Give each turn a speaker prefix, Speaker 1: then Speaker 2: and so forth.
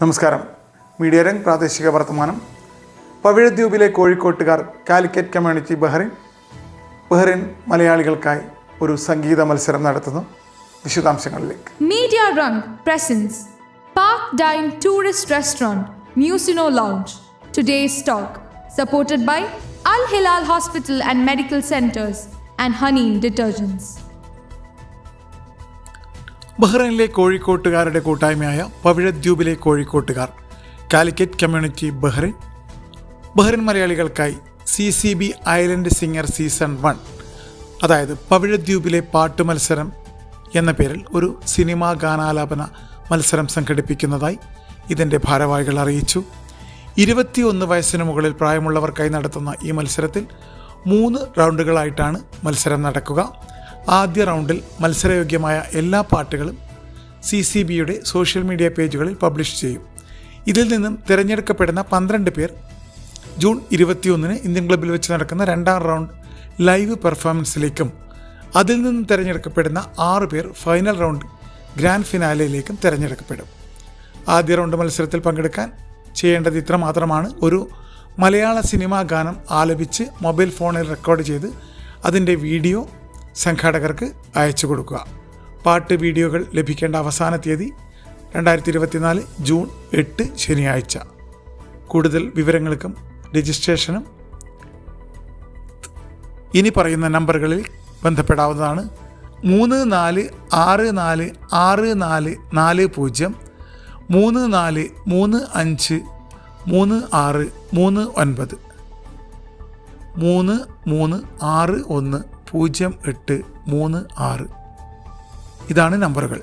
Speaker 1: നമസ്കാരം. മീഡിയ രംഗ് പ്രാദേശിക വർത്തമാനം. പവിഴദ്വീപിലെ കോഴിക്കോട്ടുകാർ കാലിക്കറ്റ് കമ്മ്യൂണിറ്റി ബഹ്റിൻ ബഹ്റിൻ മലയാളികൾക്കായി ഒരു സംഗീത മത്സരം നടത്തുന്നു. വിശദാംശങ്ങളിലേക്ക്.
Speaker 2: Media Rang presents. Park dine tourist restaurant മ്യൂസിനോ lounge. Today stock supported by Al Hilal hospital and medical centres and honey detergents
Speaker 1: ബഹ്റൈനിലെ കോഴിക്കോട്ടുകാരുടെ കൂട്ടായ്മയായ പവിഴദ്വീപിലെ കോഴിക്കോട്ടുകാർ Calicut community Bahrain Bahrain മലയാളികൾക്കായി C C B island singer season one അതായത് പവിഴദ്വീപിലെ പാട്ട് മത്സരം എന്ന പേരിൽ ഒരു സിനിമാ ഗാനാലാപന മത്സരം സംഘടിപ്പിക്കുന്നതായി ഇതിന്റെ ഭാരവാഹികൾ അറിയിച്ചു. ഇരുപത്തിയൊന്ന് വയസ്സിന് മുകളിൽ പ്രായമുള്ളവർക്കായി നടത്തുന്ന ഈ മത്സരത്തിൽ മൂന്ന് റൗണ്ടുകളായിട്ടാണ് മത്സരം നടക്കുക. ആദ്യ റൗണ്ടിൽ മത്സരയോഗ്യമായ എല്ലാ പാട്ടുകളും സി സി ബിയുടെ സോഷ്യൽ മീഡിയ പേജുകളിൽ പബ്ലിഷ് ചെയ്യും. ഇതിൽ നിന്നും തിരഞ്ഞെടുക്കപ്പെടുന്ന പന്ത്രണ്ട് പേർ ജൂൺ ഇരുപത്തിയൊന്നിന് ഇന്ത്യൻ ക്ലബ്ബിൽ വെച്ച് നടക്കുന്ന രണ്ടാം റൗണ്ട് ലൈവ് പെർഫോമൻസിലേക്കും അതിൽ നിന്നും തിരഞ്ഞെടുക്കപ്പെടുന്ന ആറ് പേർ ഫൈനൽ റൗണ്ട് ഗ്രാൻഡ് ഫിനാലയിലേക്കും തിരഞ്ഞെടുക്കപ്പെടും. ആദ്യ റൗണ്ട് മത്സരത്തിൽ പങ്കെടുക്കാൻ ചെയ്യേണ്ടത് ഇത്ര മാത്രമാണ്. ഒരു മലയാള സിനിമാ ഗാനം ആലപിച്ച് മൊബൈൽ ഫോണിൽ റെക്കോർഡ് ചെയ്ത് അതിന്റെ വീഡിയോ സംഘാടകർക്ക് അയച്ചു കൊടുക്കുക. പാട്ട് വീഡിയോകൾ ലഭിക്കേണ്ട അവസാന തീയതി രണ്ടായിരത്തി ഇരുപത്തിനാല് ജൂൺ എട്ട് ശനിയാഴ്ച. കൂടുതൽ വിവരങ്ങൾക്കും രജിസ്ട്രേഷനും ഇനി പറയുന്ന നമ്പറുകളിൽ ബന്ധപ്പെടാവുന്നതാണ്. മൂന്ന് നാല് ആറ് നാല് ആറ് നാല് നാല് പൂജ്യം മൂന്ന് നാല് മൂന്ന് അഞ്ച് മൂന്ന് ആറ് മൂന്ന് ഒൻപത്. മൂന്ന് മൂന്ന് ആറ് ഒന്ന് പൂജ്യം എട്ട് മൂന്ന് ആറ്. ഇതാണ് നമ്പറുകൾ.